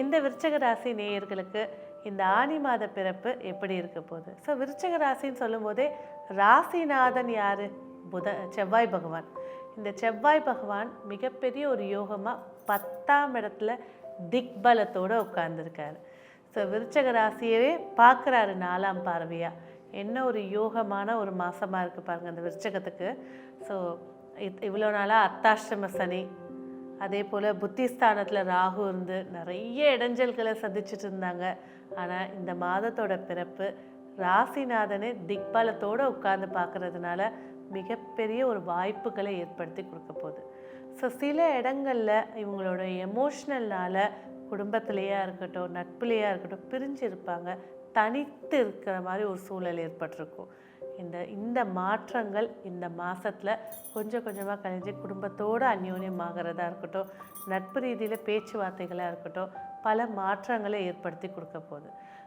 இந்த விருச்சக ராசி நேயர்களுக்கு இந்த ஆனி மாத பிறப்பு எப்படி இருக்க போகுது? ஸோ விருச்சக ராசின்னு சொல்லும்போதே ராசிநாதன் யார்? புத செவ்வாய் பகவான். இந்த செவ்வாய் பகவான் மிகப்பெரிய ஒரு யோகமாக பத்தாம் இடத்துல திக்பலத்தோடு உட்கார்ந்துருக்காரு. ஸோ விருச்சக ராசியவே பார்க்குறாரு நாலாம் பார்வையாக என்ன ஒரு யோகமான ஒரு மாதமாக இருக்குது பாருங்கள் அந்த விருச்சகத்துக்கு. ஸோ இவ்வளோ நாளாக அர்த்தாஷ்டம சனி அதே போல் புத்திஸ்தானத்தில் ராகு இருந்து நிறைய இடைஞ்சல்களை சந்திச்சுட்டு இருந்தாங்க. ஆனால் இந்த மாதத்தோட பிறப்பு ராசிநாதனே திக்பலத்தோடு உட்கார்ந்து பார்க்குறதுனால மிகப்பெரிய ஒரு வாய்ப்புகளை ஏற்படுத்தி கொடுக்க போகுது. ஸோ சில இடங்களில் இவங்களோட எமோஷ்னல்னால குடும்பத்திலேயா இருக்கட்டும் நட்புலையாக இருக்கட்டும் பிரிஞ்சு இருப்பாங்க தனித்து இருக்கிற மாதிரி ஒரு சூழல் ஏற்பட்டிருக்கும். இந்த இந்த மாற்றங்கள் இந்த மாதத்தில் கொஞ்சம் கொஞ்சமாக கழிஞ்சு குடும்பத்தோடு அந்யோன்யமாகிறதா இருக்கட்டும் நட்பு ரீதியில் பேச்சுவார்த்தைகளாக இருக்கட்டும் பல மாற்றங்களை ஏற்படுத்தி கொடுக்க போகுது.